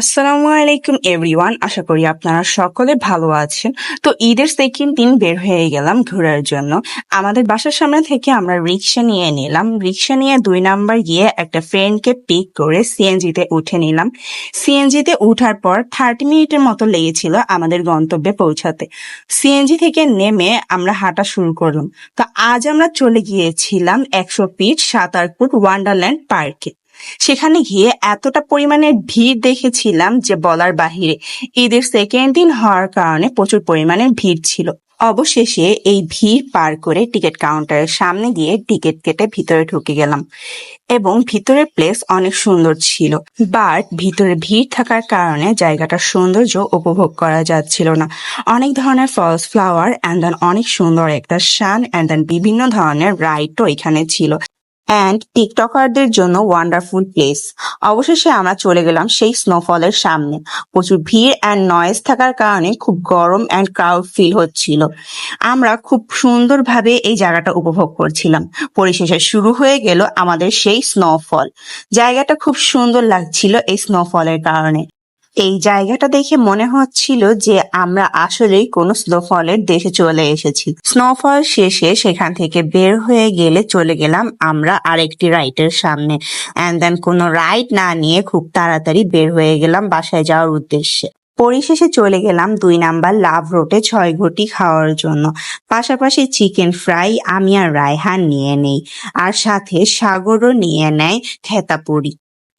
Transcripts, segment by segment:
আসসালামু আলাইকুম এভরিওয়ান, আশা করি আপনারা সকলে ভালো আছেন। তো ঈদের সেকেন্ড দিন বের হয়ে গেলাম ঘোরার জন্য। আমাদের বাসার সামনে থেকে আমরা রিক্সা নিয়ে নিলাম। রিক্সা নিয়ে দুই নাম্বার গিয়ে একটা ফ্রেন্ডকে পিক করে সিএনজিতে উঠে নিলাম। সিএনজিতে উঠার পর থার্টি মিনিটের মতো লেগেছিল আমাদের গন্তব্যে পৌঁছাতে। সিএনজি থেকে নেমে আমরা হাঁটা শুরু করলাম। তো আজ আমরা চলে গিয়েছিলাম একশো ফিট সাঁতারপুর ওয়ান্ডারল্যান্ড পার্কে সেখানে গিয়ে এতটা পরিমাণে ভিড় দেখেছিলাম যে বলার বাহিরে। ঈদের সেকেন্ড দিন হওয়ার কারণে প্রচুর পরিমাণে ভিড় ছিল। অবশেষে এই ভিড় পার করে টিকিট কাউন্টারের সামনে গিয়ে টিকিট কেটে ভিতরে ঢুকে গেলাম। এবং ভিতরের প্লেস অনেক সুন্দর ছিল। বাট ভিতরে ভিড় থাকার কারণে জায়গাটার সৌন্দর্য উপভোগ করা যাচ্ছিল না। অনেক ধরনের ফলস ফ্লাওয়ার অ্যান্ড দেন অনেক সুন্দর একটা শান অ্যান্ড দেন বিভিন্ন ধরনের রাইডও এখানে ছিল। অ্যান্ড টিকটকারদের জন্য ওয়ান্ডারফুল প্লেস অবশেষে আমরা চলে গেলাম সেই স্নোফলের সামনে। প্রচুর ভিড় অ্যান্ড নয়েজ থাকার কারণে খুব গরম অ্যান্ড ক্রাউড ফিল হচ্ছিল। আমরা খুব সুন্দরভাবে এই জায়গাটা উপভোগ করছিলাম। পরিশেষে শুরু হয়ে গেল আমাদের সেই স্নোফল জায়গাটা খুব সুন্দর লাগছিল এই স্নোফলের কারণে। এই জায়গাটা দেখে মনে হচ্ছিল যে আমরা আসলেই কোনো স্নোফলের দেশে চলে এসেছি। স্নোফল শেষে সেখান থেকে বের হয়ে গেলে চলে গেলাম আমরা আরেকটি রাইডের সামনে। অ্যান্ড দেন কোনো রাইড না নিয়ে খুব তাড়াতাড়ি বের হয়ে গেলাম বাসায় যাওয়ার উদ্দেশ্যে। পরিশেষে চলে গেলাম দুই নাম্বার লাভ রোডে ছয় ঘটি খাওয়ার জন্য। পাশাপাশি চিকেন ফ্রাই আমি আর রায়হান নিয়ে নেই। আর সাথে সাগরও নিয়ে নেয় খেতাপুরি।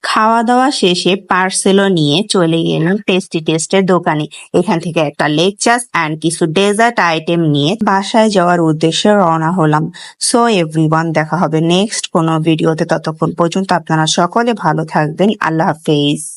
খাওয়া দাওয়া শেষে পার্সেলও নিয়ে চলে গেলাম টেস্টি টেস্টের দোকানে। এখান থেকে একটা লেগ চাস অ্যান্ড কিছু ডেজার্ট আইটেম নিয়ে বাসায় যাওয়ার উদ্দেশ্যে রওনা হলাম। সো এভরিওয়ান দেখা হবে নেক্সট কোনো ভিডিওতে ততক্ষণ পর্যন্ত আপনারা সকলে ভালো থাকবেন। আল্লাহ হাফেজ।